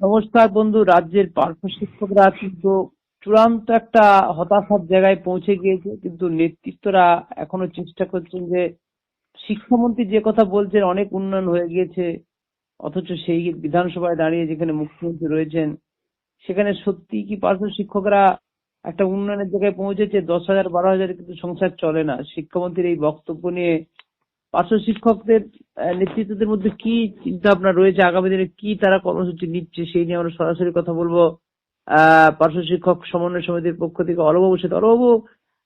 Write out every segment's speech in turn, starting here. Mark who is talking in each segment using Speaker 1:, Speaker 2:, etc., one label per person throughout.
Speaker 1: নমস্কার বন্ধু, রাজ্যের পার্শ্ব শিক্ষকরা কিন্তু চূড়ান্ত একটা হতাশার জায়গায় পৌঁছে গিয়েছে, কিন্তু নেতৃত্বরা এখনও চেষ্টা করছেন যে শিক্ষামন্ত্রী যে কথা বলছেন অনেক উন্নয়ন হয়ে গিয়েছে, অথচ সেই বিধানসভায় দাঁড়িয়ে যেখানে মুখ্যমন্ত্রী রয়েছেন, সেখানে সত্যি কি পার্শ্ব শিক্ষকরা একটা উন্নয়নের জায়গায় পৌঁছেছে? দশ হাজার, বারো হাজার কিন্তু সংসার চলে না। শিক্ষামন্ত্রীর এই বক্তব্য নিয়ে পার্শ্ব শিক্ষকদের নেতৃত্বদের মধ্যে কি চিন্তা ভাবনা রয়েছে? আগামী দিনে কি তারা কর্মসূচি নিচ্ছে সেই নিয়ে আমরা সরাসরি কথা বলব। পার্শ্ব শিক্ষক সমন্বয় সমিতির পক্ষ থেকে অলবাবুর সাথে। অলবাবু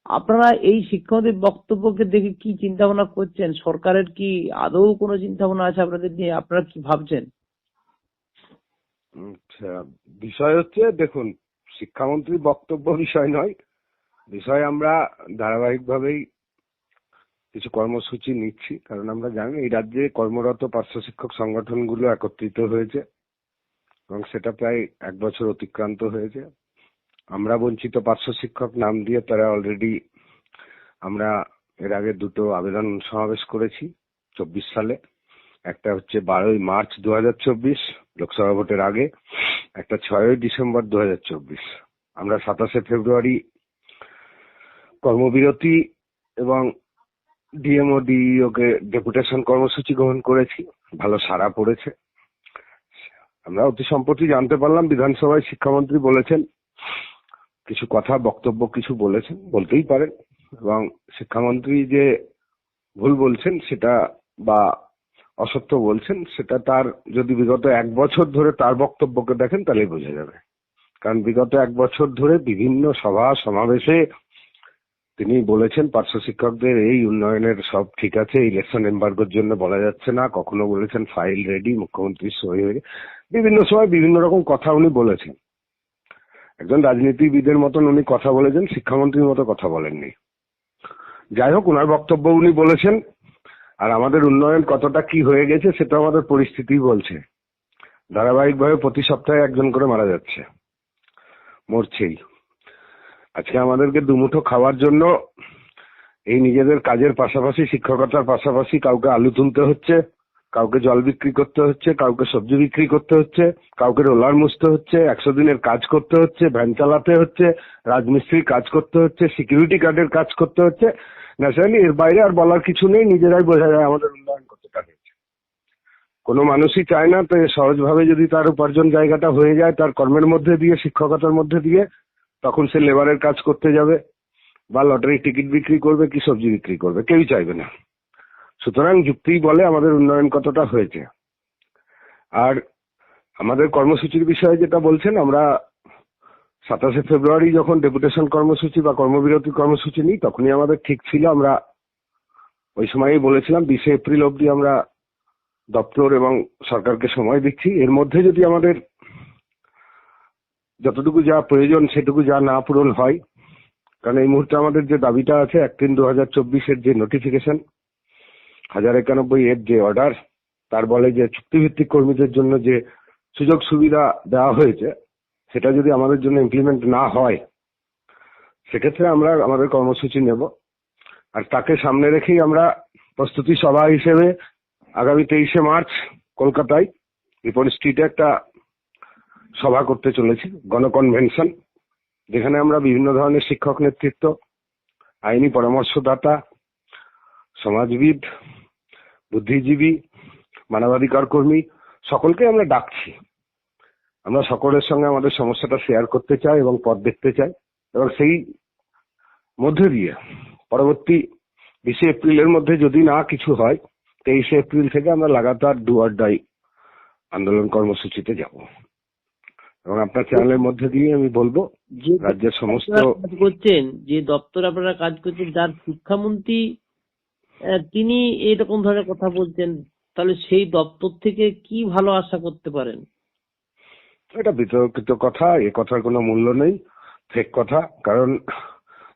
Speaker 1: আপনারা এই শিক্ষকদের বক্তব্যকে দেখে কি চিন্তা ভাবনা করছেন? সরকারের কি আদৌ কোনো চিন্তা ভাবনা আছে আপনাদের নিয়ে? আপনারা কি ভাবছেন?
Speaker 2: আচ্ছা বিষয় হচ্ছে, দেখুন, শিক্ষামন্ত্রীর বক্তব্য বিষয় নয়। বিষয় আমরা ধারাবাহিকভাবেই কিছু কর্মসূচি নিচ্ছি, কারণ আমরা জানি এই রাজ্যে কর্মরত পার্শ্ব শিক্ষক সংগঠনগুলো একত্রিত হয়েছে এবং সেটা প্রায় এক বছর অতিক্রান্ত হয়েছে। আমরা বঞ্চিত পার্শ্ব শিক্ষক নাম দিয়ে তারা অলরেডি আমরা এর আগে দুটো আবেদন সমাবেশ করেছি চব্বিশ সালে। একটা হচ্ছে বারোই মার্চ দু হাজার চব্বিশ, লোকসভা ভোটের আগে। একটা ছয়ই ডিসেম্বর দু হাজার চব্বিশ। আমরা সাতাশে ফেব্রুয়ারি কর্মবিরতি এবং ডিএমও ডিইও কে ডেপুটেশন কর্মসূচি গ্রহণ করেছি, ভালো সাড়া পড়েছে। আমরা অতি সম্প্রতি জানতে পারলাম, বিধানসভায় শিক্ষামন্ত্রী বলেছেন, কিছু কথা, বক্তব্য কিছু বলেছেন, বলতেই পারেন। এবং শিক্ষামন্ত্রী যে ভুল বলছেন সেটা বা অসত্য বলছেন, সেটা তার, যদি বিগত এক বছর ধরে তার বক্তব্যকে দেখেন, তাহলেই বোঝা যাবে। কারণ বিগত এক বছর ধরে বিভিন্ন সভা সমাবেশে তিনি বলেছেন, পার্শ্ব শিক্ষকদের এই উন্নয়নের সব ঠিক আছে ইলেকশন এম্বার্গোর জন্য বলা যাচ্ছে না। কখনো বলেছেন, ফাইল রেডি মুখ্যমন্ত্রীর সই হয়ে, বিভিন্ন সময় বিভিন্ন রকম কথা উনি বলেছেন। একজন রাজনীতিবিদের মতন উনি কথা বলেছেন, শিক্ষামন্ত্রীর মতো কথা বলেননি। যাই হোক ওনার বক্তব্য উনি বলেছেন, আর আমাদের উন্নয়ন কতটা কি হয়ে গেছে সেটা আমাদের পরিস্থিতি বলছে। ধারাবাহিকভাবে প্রতি সপ্তাহে একজন করে মারা যাচ্ছে। মরছেই। আজকে আমাদেরকে দুমুঠো খাওয়ার জন্য এই নিজেদের কাজের পাশাপাশি, শিক্ষকতার পাশাপাশি কাউকে আলু তুলতে হচ্ছে, কাউকে জল বিক্রি করতে হচ্ছে, কাউকে সবজি বিক্রি করতে হচ্ছে, কাউকে রোলার মুছতে হচ্ছে, একশো দিনের কাজ করতে হচ্ছে, ভ্যান চালাতে হচ্ছে রাজমিস্ত্রির কাজ করতে হচ্ছে সিকিউরিটি গার্ডের কাজ করতে হচ্ছে। ন্যাচারালি এর বাইরে আর বলার কিছু নেই, নিজেরাই বোঝা যায় আমাদের উন্নয়ন কতটা হয়েছে। কোনো মানুষই চায় না তো সহজভাবে যদি তার উপার্জন জায়গাটা হয়ে যায়, তার কর্মের মধ্যে দিয়ে, শিক্ষকতার মধ্যে দিয়ে তখন সে লেবারের কাজ করতে যাবে বা লটারি টিকিট বিক্রি করবে, কি সবজি বিক্রি করবে, কেউই চাইবে না। সুতরাং যুক্তিই বলে আমাদের উন্নয়ন কতটা হয়েছে। আর আমাদের কর্মসূচির বিষয়ে যেটা বলছেন, আমরা সাতাশে ফেব্রুয়ারি যখন ডেপুটেশন কর্মসূচি বা কর্মবিরতি কর্মসূচি নিই, তখনই আমাদের ঠিক ছিল, আমরা ওই সময়ই বলেছিলাম, বিশে এপ্রিল অবধি আমরা দপ্তর এবং সরকারকে সময় দিচ্ছি। এর মধ্যে যদি আমাদের যতটুকু যা প্রয়োজন সেটুকু যা না পূরণ হয়, কারণ এই মুহূর্তে আমাদের যে দাবিটা আছে, এক তিন দু হাজার চব্বিশের যে নোটিফিকেশন হাজার একানব্বই এর যে অর্ডার তার বলে যে চুক্তিভিত্তিক কর্মীদের জন্য যে সুযোগ সুবিধা দেওয়া হয়েছে, সেটা যদি আমাদের জন্য ইমপ্লিমেন্ট না হয়, সেক্ষেত্রে আমরা আমাদের কর্মসূচি নেব। আর তাকে সামনে রেখেই আমরা প্রস্তুতি সভা হিসেবে আগামী তেইশে মার্চ কলকাতায় রিপন স্ট্রিটে একটা সভা করতে চলেছি, গণকনভেনশন, যেখানে আমরা বিভিন্ন ধরনের শিক্ষক নেতৃত্ব, আইনি পরামর্শদাতা, সমাজবিদ, বুদ্ধিজীবী, মানবাধিকার কর্মী, সকলকে আমরা ডাকছি। আমরা সকলের সঙ্গে আমাদের সমস্যাটা শেয়ার করতে চাই এবং পথ দেখতে চাই। এবং সেই মধ্যে দিয়ে পরবর্তী বিশে এপ্রিলের মধ্যে যদি না কিছু হয়, তেইশে এপ্রিল থেকে আমরা লাগাতার ডুয়ার ডাই আন্দোলন কর্মসূচিতে যাব। এবং আপনার চ্যানেলের মধ্যে দিয়ে আমি বলব
Speaker 1: যে
Speaker 2: রাজ্যের সমস্ত
Speaker 1: কাজ করছেন যে দপ্তর আপনারা কাজ করছেন যার শিক্ষামন্ত্রী তিনি এরকম ধরনের কথা বলছেন তাহলে সেই দপ্তর থেকে কি ভালো আশা করতে পারেন?
Speaker 2: এটা বিতর্কিত কথা এ কথার কোনো মূল্য নেই ফেক কথা কারণ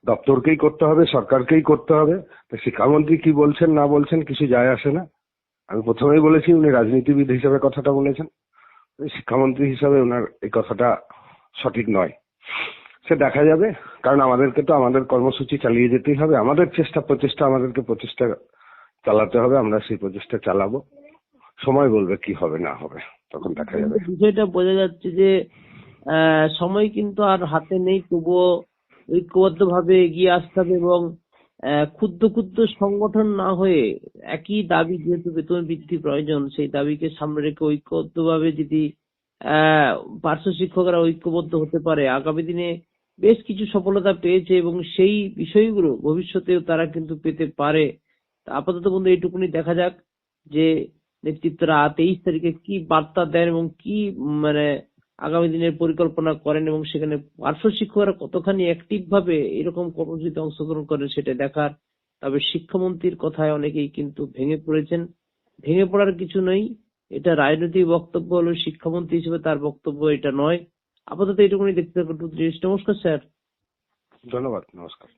Speaker 2: দপ্তরকেই করতে হবে সরকারকেই করতে হবে। তো শিক্ষামন্ত্রী কি বলছেন না বলছেন কিছু যায় আসে না। আমি প্রথমেই বলেছি উনি রাজনীতিবিদ হিসেবে কথাটা বলেছেন। শিক্ষামন্ত্রী হিসাবে ওনার এই কথাটা সঠিক নয়। সে দেখা যাবে, কারণ আমাদেরকে তো আমাদের কর্মসূচি চালিয়ে যেতেই হবে। আমাদের চেষ্টা, প্রচেষ্টা, আমাদেরকে প্রচেষ্টা চালাতে হবে। আমরা সেই প্রচেষ্টা চালাবো। সময় বলবে কি হবে, না হবে, তখন দেখা যাবে।
Speaker 1: বিষয়টা বোঝা যাচ্ছে যে সময় কিন্তু আর হাতে নেই, তবুও ঐক্যবদ্ধ ভাবে এগিয়ে আসতে হবে এবং ক্ষুদ্র ক্ষুদ্র সংগঠন না হয়ে একই দাবি যেহেতু বেতন বৃদ্ধি প্রয়োজন, সেই দাবিকে সামনে রেখে ঐক্যবদ্ধ ভাবে যদি পার্শ্ব শিক্ষকরা ঐক্যবদ্ধ হতে পারে, আগামী দিনে বেশ কিছু সফলতা পেয়েছে এবং সেই বিষয়গুলো ভবিষ্যতেও তারা কিন্তু পেতে পারে। আপাতত বন্ধু এইটুকুনি দেখা যাক যে নেতৃত্বরা তেইশ তারিখে কি বার্তা দেন এবং কি মানে আগামী দিনের পরিকল্পনা করেন এবং সেখানে পার্শ্ব শিক্ষকরা কতখানি অ্যাক্টিভ ভাবে এরকম কর্মসূচিতে অংশগ্রহণ করেন সেটা দেখার। তবে শিক্ষামন্ত্রীর কথায় অনেকেই কিন্তু ভেঙে পড়েছেন। ভেঙে পড়ার কিছু নেই। এটা রাজনৈতিক বক্তব্য হলো, শিক্ষামন্ত্রী হিসেবে তার বক্তব্য এটা নয়। আপাতত এটুকুনি দেখতে থাকুন। নমস্কার, স্যার।
Speaker 2: ধন্যবাদ, নমস্কার।